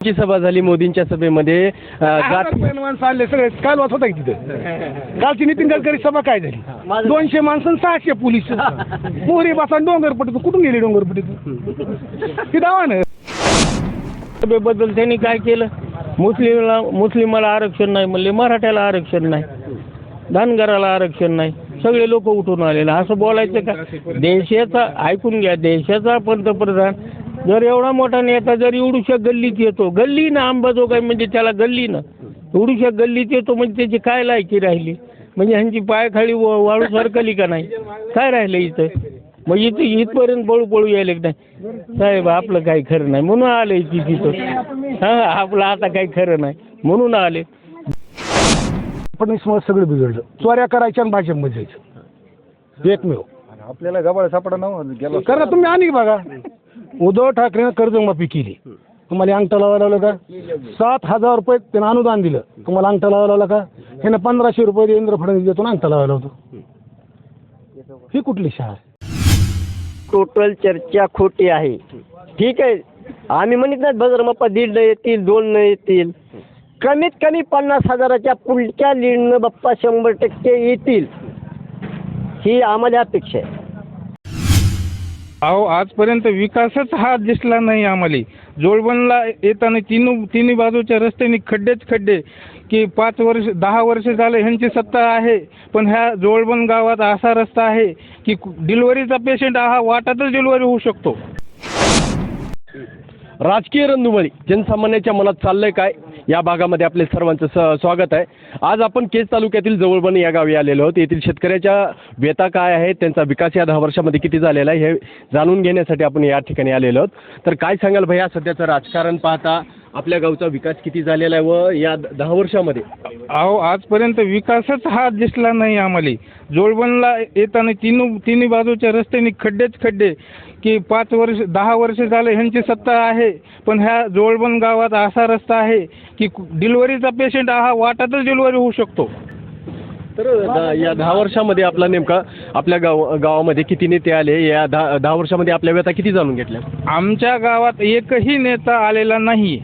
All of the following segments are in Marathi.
ची सभा झाली मोदींच्या सभेमध्ये अ, जात माणसं आले सगळे काल वाच होता की तिथं? कालची नितीन गडकरी सभा काय झाली? दोनशे माणसं आणि सहाशे पोलीस. मोहरी बसा डोंगरपट्टीतून कुठून गेली डोंगरपट्टीतून? ती दावा ना. सभेबद्दल त्यांनी काय केलं? मुस्लिमला मुस्लिमाला आरक्षण नाही म्हणले मराठ्याला आरक्षण नाही धनगराला आरक्षण नाही सगळे लोक उठून आलेले. असं बोलायचं का? देशाचा ऐकून घ्या देशाचा पंतप्रधान जर एवढा मोठा नेता जर एवढूशा गल्लीत येतो गल्ली ना अंबाजोगाई म्हणजे त्याला गल्ली ना एवढूशा गल्लीत येतो म्हणजे त्याची काय लायकी राहिली? म्हणजे ह्यांची पायखाळी व- वाळू सरकली का नाही? काय राहिलं इथं? मग इथं इथपर्यंत पळू पळू यायले की नाही? साहेब आपलं काही खरं नाही. म्हणून आले ती तिथं. हां आपलं आता काही खरं नाही. म्हणून आले. फडणवीस सगळं बिघडलं. चोऱ्या करायच्या आणि भाजपमध्ये जायचं एकमेव. आपल्याला गबाळ सापडा ना गेला करा तुम्ही आणि बघा. उद्धव ठाकरेनं कर्जमाफी केली. तुम्हाला अंगठा लावायला लावलं का? सात हजार रुपये त्यानं अनुदान दिलं. तुम्हाला अंगठा लावायला लावला का? ह्यानं पंधराशे रुपये देवेंद्र फडणवीस देतो अंगठा लावायला होतो ही कुठली शाळा? आहे? टोटल चर्चा खोटी आहे. ठीक आहे. आम्ही म्हणत नाही बजरमप्पा दीड न येतील दोन न येतील. कमीत कमी पन्नास हजाराच्या पुढच्या लीडनं बाप्पा शंभर टक्के येतील. ही आम्हाला अपेक्षा आहे. अहो आजपर्यंत विकासच हा दिसला नाही आम्हाला. जोडबनला येताना तीन तिन्ही बाजूच्या रस्त्याने खड्डेच खड्डे. की पाच वर्ष दहा वर्ष झाले ह्यांची सत्ता आहे पण ह्या जोडबन गावात असा रस्ता आहे की डिलिव्हरीचा पेशंट हा वाटातच डिलिव्हरी होऊ शकतो. राजकीय रणधुमाळी जनसामान्याच्या मनात चाललंय काय? या भागामध्ये आपले सर्वांचं स स्वागत आहे. आज आपण केज तालुक्यातील जवळबन या गावी आलेलो आहोत. येथील शेतकऱ्याच्या व्यथा काय आहेत त्यांचा विकास या दहा वर्षामध्ये किती झालेला आहे हे जाणून घेण्यासाठी आपण या ठिकाणी आलेलो आहोत. तर काय सांगाल भैया सध्याचं राजकारण पाहता आपल्या गावचा विकास किती झालेला आहे व या दहा वर्षामध्ये? अहो आजपर्यंत विकासच हा दिसला नाही आम्हाला. जोळवणला येताना तीन तिन्ही बाजूच्या रस्त्याने खड्डेच खड्डे की पाच वर्ष दहा वर्ष झाले ह्यांची सत्ता आहे पण ह्या जोडबन गावात असा रस्ता आहे की डिलिव्हरीचा पेशंट हा वाटातच डिलिव्हरी होऊ शकतो. तर द- या दहा वर्षामध्ये आपला नेमका आपल्या गाव गावामध्ये किती नेते आले या दहा दहा वर्षामध्ये आपल्या व्यथा किती जाणून घेतल्या? आमच्या गावात एकही नेता आलेला नाही.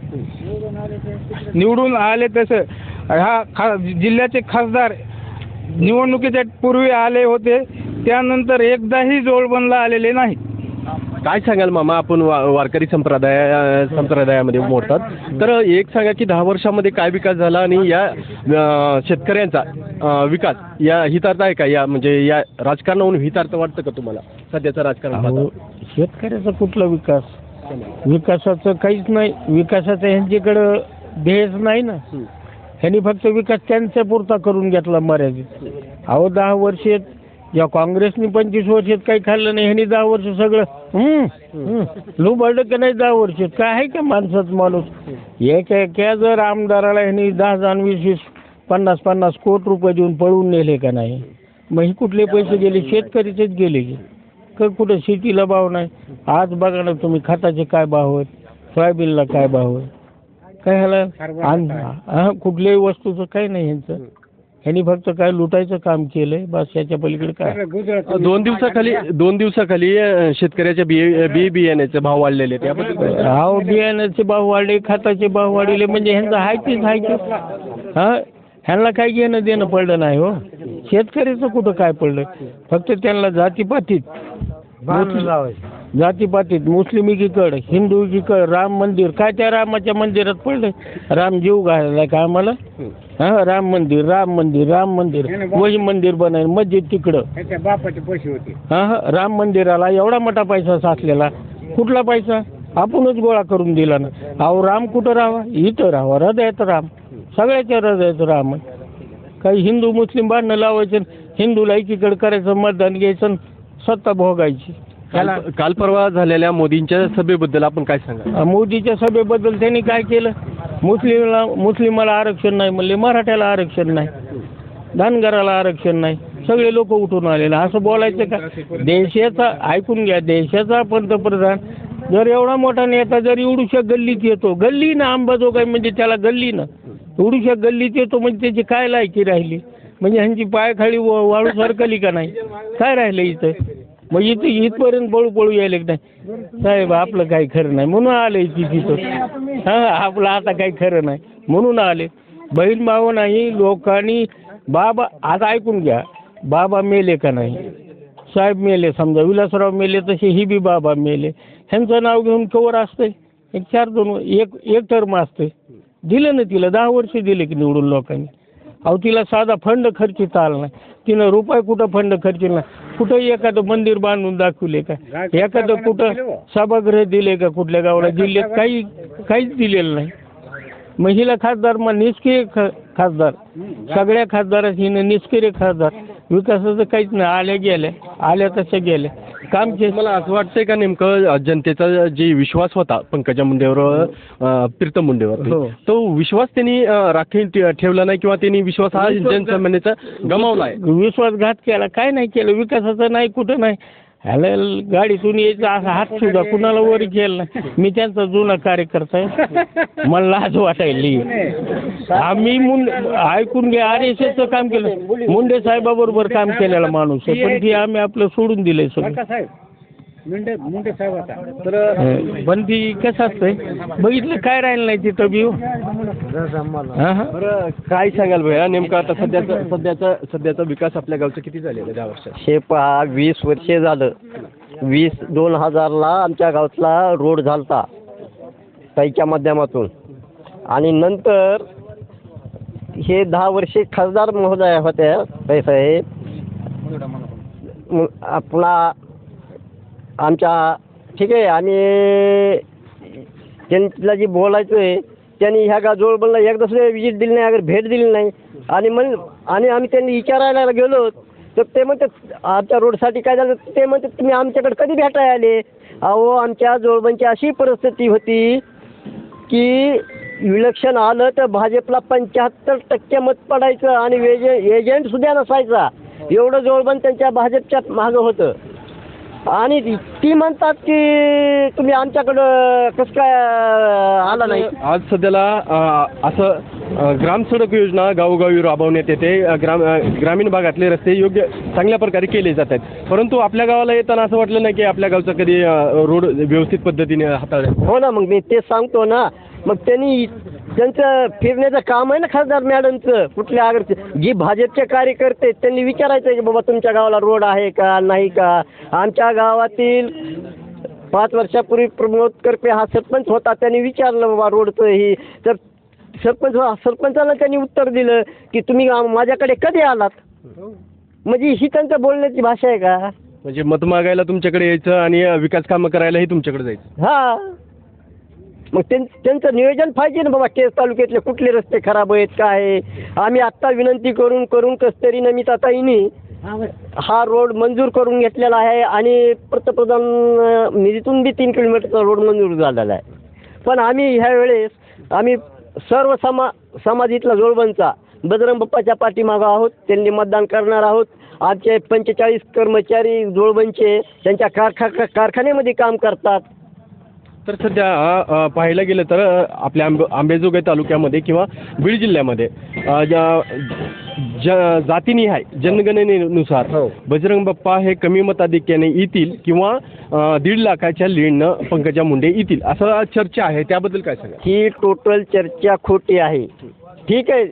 निवडून आले तसं. ह्या खा जिल्ह्याचे खासदार निवडणुकीच्या पूर्वी आले होते त्यानंतर एकदाही जोडबनला आलेले नाही काय सांगाल मामा? आपण वा वारकरी संप्रदाय संप्रदायामध्ये मोडतात. तर एक सांगा की दहा वर्षामध्ये काय विकास झाला आणि या शेतकऱ्यांचा विकास या हितार्थ आहे का? या म्हणजे या राजकारणावरून हितार्थ वाटतं का तुम्हाला? सध्याचं राजकारण? शेतकऱ्याचा कुठला विकास? विकासाचं काहीच नाही. विकासाचं ह्यांच्याकडं ध्येयच नाही ना. ह्यांनी फक्त विकास त्यांच्या पुरता करून घेतला मर्यादित. अहो दहा वर्षात या काँग्रेसनी पंचवीस वर्षात काही खाल्लं नाही ह्यांनी दहा वर्ष सगळं. हम्म. लुबाडलं का नाही दहा वर्षात. काय आहे का माणसाचा माणूस? एक एका जर आमदाराला ह्यांनी दहा जण वीस वीस पन्नास पन्नास कोटी रुपये देऊन पळून नेले का नाही? मग हे कुठले पैसे गेले? शेतकरीचेच गेले की. क कुठं शेतीला भाव नाही. आज बघा ना तुम्ही खताचे काय भाव आहेत? सोयाबीनला काय भाव आहे काय ह्याला? हा कुठल्याही वस्तूचं काही नाही ह्यांचं. ह्यांनी फक्त काय लुटायचं काम केलंय बस याच्या पलीकडे काय? दोन दिवसाखाली दोन दिवसाखाली अं, शेतकऱ्याच्या बी बी बियाण्याचे भाव वाढलेले आहेत याबद्दल काय? अहो बियाण्याचे भाव वाढले खताचे भाव वाढले म्हणजे ह्यांचं हाय तेच हाय तेच हा? ह्यांना काय घेणं देणं पडलं नाही हो. शेतकऱ्याचं कुठं काय पडलं? फक्त त्यांना जातीपातीत. जातीपातीत मुस्लिम एकीकड हिंदू एकीकड राम मंदिर काय त्या रामाच्या मंदिरात पडलं राम जीव घालायला काय आम्हाला? हा राम मंदिर राम मंदिर राम मंदिर वही मंदिर बनायला मस्जिद तिकडं. त्याच्या बापाचे पैसे होते. हा हा राम मंदिराला एवढा मोठा पैसा साचलेला. कुठला पैसा? आपणच गोळा करून दिला ना. अहो राम कुठं राहावा? इथं राहावा हृदयात राम. सगळ्याच्या हृदयात राम. आहे. काही हिंदू मुस्लिम भांडणं लावायचं हिंदूला एकीकडे करायचं मतदान घ्यायचं सत्ता भोगायची. काल काल परवा झालेल्या मोदींच्या सभेबद्दल आपण काय सांगा मोदीच्या सभेबद्दल त्यांनी काय केलं? मुस्लिमला मुस्लिमाला आरक्षण नाही म्हणले मराठ्याला आरक्षण नाही धनगराला आरक्षण नाही सगळे लोक उठून आलेले. असं बोलायचं का? देशाचा ऐकून घ्या देशाचा पंतप्रधान. जर एवढा मोठा नेता जर एवढूशा गल्लीत येतो गल्ली ना अंबाजोगाई म्हणजे त्याला गल्ली ना. एवढूशा गल्लीत येतो म्हणजे त्याची काय लायकी राहिली? म्हणजे ह्यांची पायखाली व- वाळू सरकली का नाही? काय राहिलं इथं? मग इथे इथपर्यंत पळू पळू यायले की नाही? साहेब आपलं काही खरं नाही. म्हणून आले ती तिथं. हां आपलं आता काही खरं नाही. म्हणून आले. बहीण भाऊ नाही लोकांनी बाबा आता ऐकून घ्या. बाबा मेले का नाही? साहेब मेले. समजा विलासराव मेले तसे ही बी बाबा मेले. ह्यांचं नाव घेऊन कवर असते एक चार दोन एक एक टर्म असते दिलं ना तिला दहा वर्ष दिले की निवडून लोकांनी. अहो तिला साधा फंड खर्चित आला नाही. तिनं रुपये कुठं फंड खर्चिला नाही. कुठं एखादं मंदिर बांधून दाखवले का? एखादं कुठं सभागृह दिले का कुठल्या गावाला? जिल्ह्यात काही काहीच दिलेलं नाही. महिला खासदार मग निष्क्रिय खासदार. सगळ्या खासदारात हिनं निष्क्रिय खासदार. विकासाचं काहीच नाही. आल्या गेल्या. आल्या तशा गेल्या. काम केलं मला असं वाटतंय का नेमकं जनतेचा जे विश्वास होता पंकजा मुंडेवर प्रीतम मुंडेवर हो. तो विश्वास त्यांनी राखीव ठेवला नाही किंवा त्यांनी विश्वास हा जनसामान्याचा गमावला आहे? विश्वासघात केला. काय नाही केलं. विकासाचं नाही कुठं नाही. ह्याला गाडीतून यायचा असा हात सुद्धा कुणाला वर केला नाही. मी त्यांचा जुना कार्यकर्ता आहे. मला लाज वाटायली. आम्ही मुंडे ऐकून घ्या आर एस एसचं काम केलं. मुंडे साहेबाबरोबर काम केलेला माणूस आहे. पण ती आम्ही आपलं सोडून दिलंय सगळं. हं. पण ती कसं असतंय? बघितलं काय राहिलं नाही तिथं बी हा हा. बरं काय सांगाल भैया नेमकं आता सध्याचा सध्याचा सध्याचा विकास आपल्या गावचा किती झालेला दहा वर्षात? हे पहा वीस वर्षे झालं. वीस दोन हजारला आमच्या गावातला रोड झालता ताईच्या माध्यमातून. आणि नंतर हे दहा वर्षे खासदार महोदया होत्या ताई साहेब मग आपला आमच्या ठीक आहे आणि त्यांना जे बोलायचं आहे त्यांनी ह्या गा बोलला एकदा सुद्धा विजिट दिली नाही अगर भेट दिली नाही. आणि मग आणि आम्ही त्यांनी विचारायला गेलो तर ते म्हणतात आमच्या रोडसाठी काय झालं? ते म्हणतात तुम्ही आमच्याकडे कधी भेटाय आले? अहो आमच्या जोडबांची अशी परिस्थिती होती की इलेक्शन आलं तर भाजपला पंच्याहत्तर टक्के मत पडायचं आणि एजंट सुद्धा नसायचा. एवढं जोडबन त्यांच्या भाजपच्या मागं होतं. आणि ती- म्हणतात की तुम्ही आमच्याकडं कसं काय आला नाही? आज सध्याला अ, असं अ, ग्राम सडक योजना गावोगावी राबवण्यात येते. अ, ग्राम अ, ग्रामीण भागातले रस्ते योग्य चांगल्या प्रकारे केले जात आहेत. परंतु आपल्या गावाला येताना असं वाटलं नाही की आपल्या गावचा कधी अ, रोड व्यवस्थित पद्धतीने हाताळले. हो ना मग मी ते सांगतो ना. मग त्यांनी त्यांचं फिरण्याचं काम आहे ना खासदार मॅडमचं? कुठल्या अगर जी भाजपचे कार्यकर्ते त्यांनी विचारायचं की बाबा तुमच्या गावाला रोड आहे का नाही का? आमच्या गावातील पाच वर्षापूर्वी प्रमोद करपे हा सरपंच होता त्यांनी विचारलं बाबा रोडचं ही. तर सरपंच सरपंचाला त्यांनी उत्तर दिलं की तुम्ही माझ्याकडे कधी आलात? म्हणजे ही त्यांच्या बोलण्याची भाषा आहे का? म्हणजे मत मागायला तुमच्याकडे यायचं आणि विकास कामं करायलाही तुमच्याकडे जायचं. हा. मग त्यां त्यांचं नियोजन पाहिजे ना बाबा केस तालुक्यातले कुठले रस्ते खराब आहेत काय आहे. आम्ही आत्ता विनंती करून करून कस्तरी नमिताताईनी हा रोड मंजूर करून घेतलेला आहे आणि पंतप्रधान निधीतून बी तीन किलोमीटरचा रोड मंजूर झालेला आहे. पण आम्ही ह्या वेळेस आम्ही सर्व समा समाज इथला जोडबंचा बजरंग बाप्पाच्या पाठीमागं आहोत त्यांनी मतदान करणार आहोत. आमचे पंचेचाळीस कर्मचारी जोडबंचे त्यांच्या कारखा कारखान्यामध्ये काम करतात. तर सध्या पाहायला गेलं तर आपल्या आंबे आंबेजोगाई तालुक्यामध्ये किंवा बीड जिल्ह्यामध्ये अ, ज- जातीनिहाय जनगणनेनुसार बजरंग बाप्पा हे कमी मताधिक्याने येतील किंवा दीड लाखाच्या लीडनं पंकजा मुंडे येतील असं चर्चा आहे. त्याबद्दल काय सांगा ही टोटल चर्चा खोटी आहे. ठीक आहे.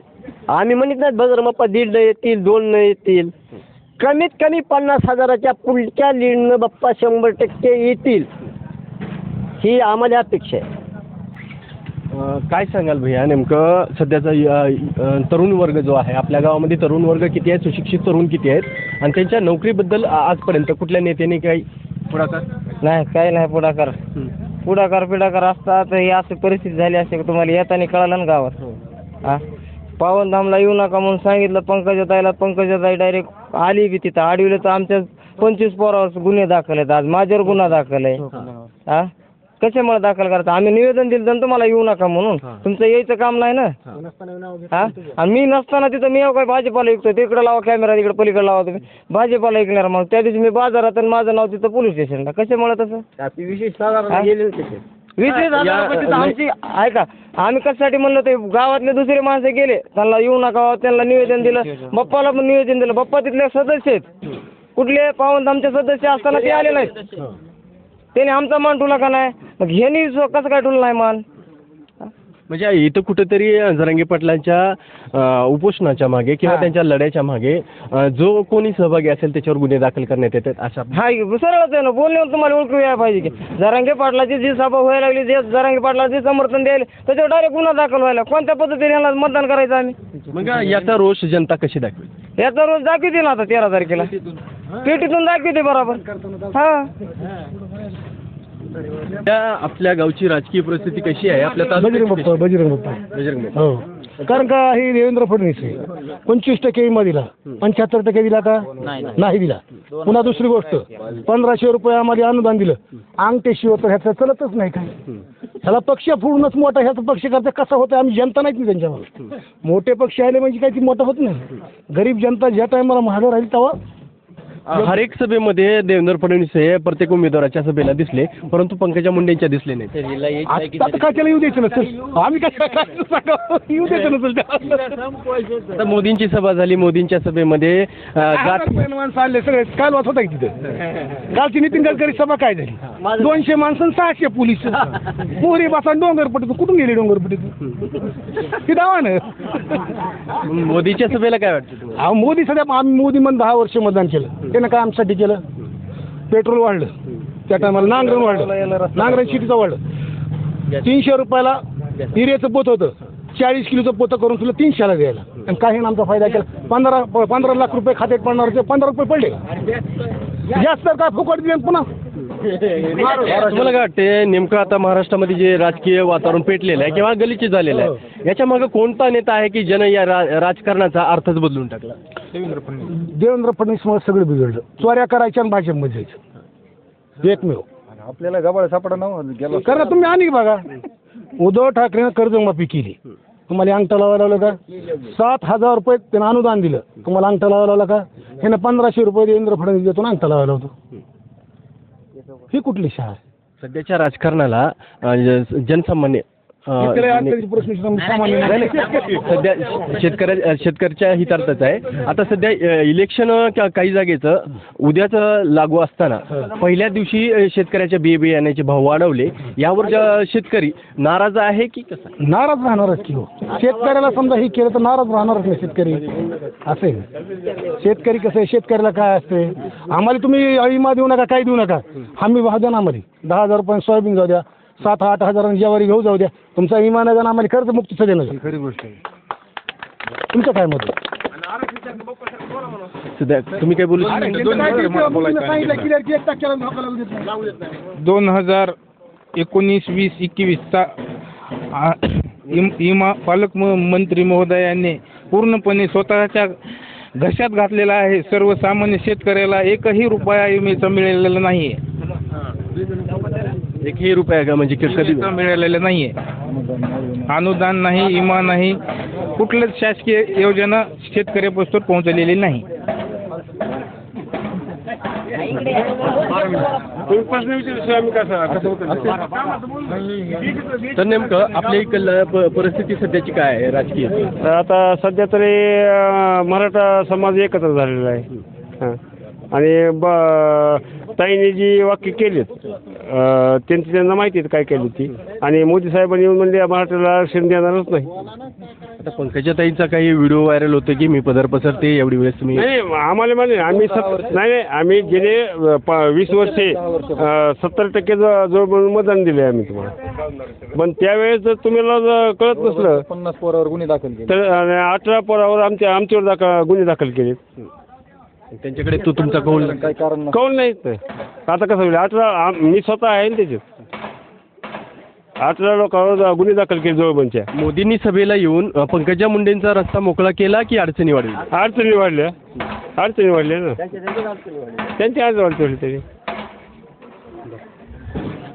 आम्ही म्हणत नाही बजरंग बाप्पा दीड न येतील दोन न येतील. कमीत कमी पन्नास हजाराच्या पुढच्या लीडनं बाप्पा शंभर टक्के येतील. ही आम्हाला अपेक्षा आहे. अ, काय सांगाल भैया? नेमकं सध्याचा अ, तरुण वर्ग जो आहे आपल्या गावामध्ये तरुण वर्ग किती आहे सुशिक्षित तरुण किती आहेत? आणि त्यांच्या नोकरीबद्दल आ- आजपर्यंत कुठल्या नेत्याने काही पुढाकार? नाही काही नाही पुढाकार. पुढाकार पिढाकार असता तर ही अशी परिस्थिती झाली असते की तुम्हाला येताना कळालं ना गावात. हा. पावनधामला येऊ नका म्हणून सांगितलं पंकजाताईला पंकजाताई डायरेक्ट आली बी तिथं. आडविलं तर आमच्या पंचवीस पोरावर गुन्हे दाखल आहेत आज. माझ्यावर गुन्हा दाखल आहे. हा? कशामुळे दाखल करता आम्ही निवेदन दिलं तर तुम्हाला येऊ नका म्हणून. तुमचं यायचं काम नाही ना? हा. आणि मी नसताना तिथं मी काय भाजीपाला विकतो तिकडे लावा कॅमेरा तिकडे पलीकडे लावा तुम्ही. भाजीपाला विकणार मग त्या दिवशी मी बाजारात आणि माझं नाव तिथं पोलीस स्टेशनला. कशामुळे तसं? हा? पण तिथं आमची ऐका आम्ही कशासाठी म्हणलं ते गावातले दुसरे माणसं गेले. त्यांना येऊ नका त्यांना निवेदन दिलं. बाप्पाला पण निवेदन दिलं. बाप्पा तिथले सदस्य आहेत. कुठले पावनधामचे सदस्य असताना ते आले नाहीत. त्याने आमचा मान ठुला का नाही? मग ह्यांनी जो- कसं काय ठुला नाही मान? म्हणजे इथं कुठेतरी जरांगे पाटलांच्या उपोषणाच्या मागे किंवा हा. त्यांच्या लढ्याच्या मागे जो कोणी सहभागी असेल त्याच्यावर गुन्हे दाखल करण्यात येतात अशा हा सरळच आहे ना. बोलण्यावर तुम्हाला ओळखू यायला पाहिजे की जरांगे पाटलाची जी सभा व्हायला लागली जे जरांगे पाटला जे समर्थन द्यायला त्याच्यावर डायरेक्ट गुन्हा दाखल व्हायला. कोणत्या पद्धतीने मतदान करायचं आम्ही? मग याचा रोष जनता कशी दाखवेल? याचा रोज दाखवते ना आता तेरा तारखेला. पेटीतून. दाखवते बरोबर. हा. त्या आपल्या गावची राजकीय परिस्थिती कशी आहे? आपल्या बजरंग तालुक्याची बाप्पा बजरंग बाप्पा? बजरंग. हो. कारण का हे देवेंद्र फडणवीस आहे? पंचवीस टक्के विमा दिला. पंच्याहत्तर टक्के दिला का? नाही दिला. पुन्हा दुसरी गोष्ट. पंधराशे रुपये आम्हाला अनुदान दिलं. अंगठ्याशिवाय तर ह्याचं चलतच नाही काय ह्याला पक्ष फोडूनच मोठा ह्याचा पक्ष करता कसा होता आम्ही जनता नाहीत ना त्यांच्यावर. मोठे पक्ष आले म्हणजे काही ती मोठा होत नाही. गरीब जनता ज्या टायमाला महागाई राहील तेव्हा हर एक सभेमध्ये देवेंद्र फडणवीस हे प्रत्येक उमेदवाराच्या सभेला दिसले परंतु पंकजा मुंडेंच्या दिसले नाही आता काय त्याला येऊ द्यायचं नसेल? आम्ही काय काय सांगावं? येऊ द्यायचं नसेल त्याला. आता मोदींची सभा झाली मोदींच्या सभेमध्ये अं, जात माणसं आले सगळे. काल वाच होता की तिथं? कालची नितीन गडकरी सभा काय झाली? दोनशे माणसं आणि सहाशे पोलीस. मोहरी बसा डोंगरपट्टीतून. कुठून गेले डोंगरपट्टीतून? ती दावा ना. मोदीच्या सभेला काय वाटतं तुम्हाला? अहो मोदी सध्या आम्ही मोदी म्हणून दहा वर्ष मतदान केलं. त्यानं काय आमच्यासाठी केलं? पेट्रोल वाढलं. त्या टायमाला नांगरण वाढलं. नांगरण शिटीचं वाढलं. तीनशे रुपयाला हिरेचं पोत होतं. चाळीस किलोचं पोतं करून तुला तीनशेला द्यायला. आणि काही आमचा फायदा केला. पंधरा प- पंधरा लाख रुपये खात्यात पडणार होते. पंधरा रुपये पडले. जास्त काय फुकट दिले पुन्हा? मला काय वाटते नेमकं आता महाराष्ट्रामध्ये जे राजकीय वातावरण पेटलेलं आहे किंवा गलिच्छ झालेलं आहे याच्या मागे कोणता नेता आहे की ज्यानं या रा- राजकारणाचा अर्थच बदलून टाकला? देवेंद्र फडणवीसमुळे सगळं बिघडलं. चोऱ्या करायच्या आणि भाजपमध्ये जायचं. एकमेव. आपल्याला गबाळ सापडा ना गेला कारण तुम्ही आणि बघा. उद्धव ठाकरेनं कर्जमाफी केली. तुम्हाला अंगठा लावायला लावलं का? सात हजार रुपये त्यानं अनुदान दिलं. तुम्हाला अंगठा लावायला लावला का? ह्यानं पंधराशे रुपये देवेंद्र फडणवीस देतो ना अंगठा लावायला होतो ही कुठली शाळा? सध्याच्या राजकारणाला जनसामान्य नाही, नाही. नाही. सध्या शेतकऱ्या शेतकऱ्याच्या हितार्थच आहे. आता सध्या अ, इलेक्शन का- काही जागेचं उद्याच लागू असताना पहिल्या दिवशी अ, शेतकऱ्याच्या बी बियाण्याचे भाव वाढवले. यावर ज- शेतकरी नाराज आहे की कसा? नाराज राहणारच की हो. शेतकऱ्याला समजा हे केलं तर नाराज राहणारच नाही शेतकरी. असे. शेतकरी कसं आहे? शेतकऱ्याला काय असते? आम्हाला तुम्ही विमा देऊ नका काही देऊ नका. हमी भाव द्या ना आम्हाला दहा हजार रुपये सोयाबीन जाऊ द्या. सात आठ हजारांनी ज्वारी घेऊ जाऊ द्या. तुमचा विमा नाही द्या आम्हाला कर्ज मुक्त देणं खरी गोष्ट आहे. तुमचं काय मत आहे? सध्या तुम्ही काय बोलू शकता? दोन हजार एकोणीस वीस एकवीसचा आ, इम- इमा पालक म- मंत्री महोदयांनी पूर्णपणे स्वतःच्या घशात घातलेला आहे. सर्वसामान्य शेतकऱ्याला एकही रुपया विमेचा मिळालेला नाही आहे एकही रुपया का म्हणजे क- कधी विमेचा मिळालेला नाही आहे अनुदान नाही विमा नाही कुठलंच शासकीय योजना शेतकऱ्यापासून पोहोचलेली नाही. तर नेमकं आपल्या इकडलं प- परिस्थिती सध्याची काय आहे राजकीय? तर आता सध्या तरी अं, मराठा समाज एकत्र झालेला आहे. हां. आणि ब ताईने जी वाक्य केलीत अं, त्यांची त्यांना माहिती आहे काय केली ती. आणि मोदी साहेबांनी येऊन म्हणजे मराठ्याला आरक्षण देणारच नाही. आता पंकजाताईंचा काही व्हिडिओ व्हायरल होतो की मी पदर पसरते एवढी वेळेस तुम्ही नाही नाही, आम्हाला म्हणजे आम्ही सत नाही नाही आम्ही गेले प वीस वर्षे सत्तर टक्के ज- जवळ मतदान दिले आम्ही तुम्हाला. पण त्यावेळेस जर तुम्हाला जर कळत नसलं पन्नास पोरावर गुन्हे दाखल केले. तर अठरा पोरावर आमच्या आमच्यावर दाखल गुन्हे दाखल केले त्यांच्याकडे तो तुमचा कौल काय कारण. कौल नाही ते. आता कसं होईल? अठरा आम- मी स्वतः आहे ना त्याच्यात. अठरा लोकांवर गुन्हे दाखल केले जवळबनच्या मोदींनी सभेला येऊन अ, पंकजा मुंडेंचा रस्ता मोकळा केला की अडचणी वाढली अडचणी वाढल्या. अडचणी वाढल्या ना. त्यांची आज वाढली तरी.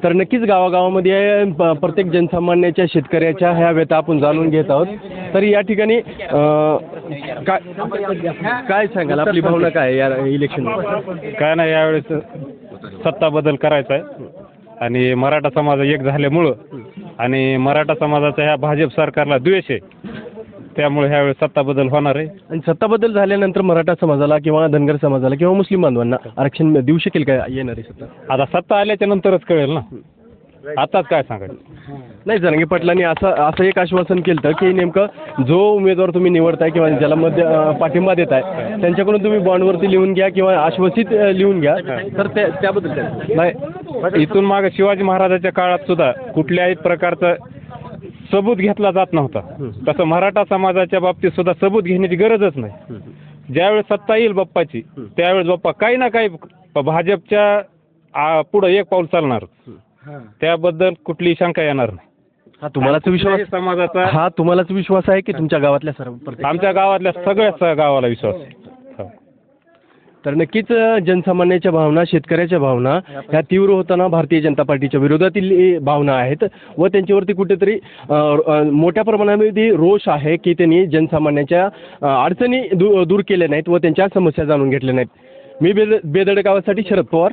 तर नक्कीच गावागावामध्ये प- प्रत्येक जनसामान्याच्या शेतकऱ्याच्या ह्या व्यथा आपण जाणून घेत आहोत. तर या ठिकाणी अ, काय काय सांगाल? आपली भावना काय आहे या इलेक्शन काय नाही यावेळेस सत्ता बदल करायचा आहे. आणि मराठा समाज एक झाल्यामुळं आणि मराठा समाजाचा ह्या भाजप सरकारला द्वेष आहे. त्यामुळे ह्यावेळेस सत्ता बदल होणार आहे. आणि सत्ता बदल झाल्यानंतर मराठा समाजाला किंवा धनगर समाजाला किंवा मुस्लिम बांधवांना आरक्षण देऊ शकेल का येणारी सत्ता? आता सत्ता आल्याच्या नंतरच कळेल ना. आताच काय सांगायचं? नाही जरांगे पाटलांनी असं असं एक आश्वासन केलं होतं की नेमकं जो उमेदवार तुम्ही निवडताय किंवा ज्याला मध्य अं, पाठिंबा देताय त्यांच्याकडून तुम्ही बॉन्डवरती लिहून घ्या किंवा आश्वासित अं, लिहून घ्या. तर त्या त्याबद्दल काय? नाही इथून मागे शिवाजी महाराजाच्या काळात सुद्धा कुठल्याही प्रकारचा सबूत घेतला जात नव्हता. तसं मराठा समाजाच्या बाबतीत सुद्धा सबूत घेण्याची गरजच नाही. ज्यावेळेस सत्ता येईल बाप्पाची त्यावेळेस बाप्पा काही ना काही भाजपच्या आ, पुढं एक पाऊल चालणार. त्याबद्दल कुठलीही शंका येणार नाही. हा तुम्हालाच विश्वास कुठल्याही समाजाचा हा तुम्हालाच विश्वास आहे की तुमच्या गावातल्या सर्व प्रत्येक आमच्या गावातल्या सगळ्याच गावाला विश्वास आहे. हो. तर नक्कीच अ, जनसामान्याच्या भावना शेतकऱ्याच्या भावना ह्या तीव्र होताना भारतीय जनता पार्टीच्या विरोधातील ए, भावना आहेत व त्यांच्यावरती कुठेतरी अ, अ, मोठ्या प्रमाणामध्ये रोष आहे की त्यांनी जनसामान्याच्या अ, अडचणी दू दूर केल्या नाहीत व त्यांच्या समस्या जाणून घेतल्या नाहीत. मी बेद बेदड गावासाठी शरद पवार.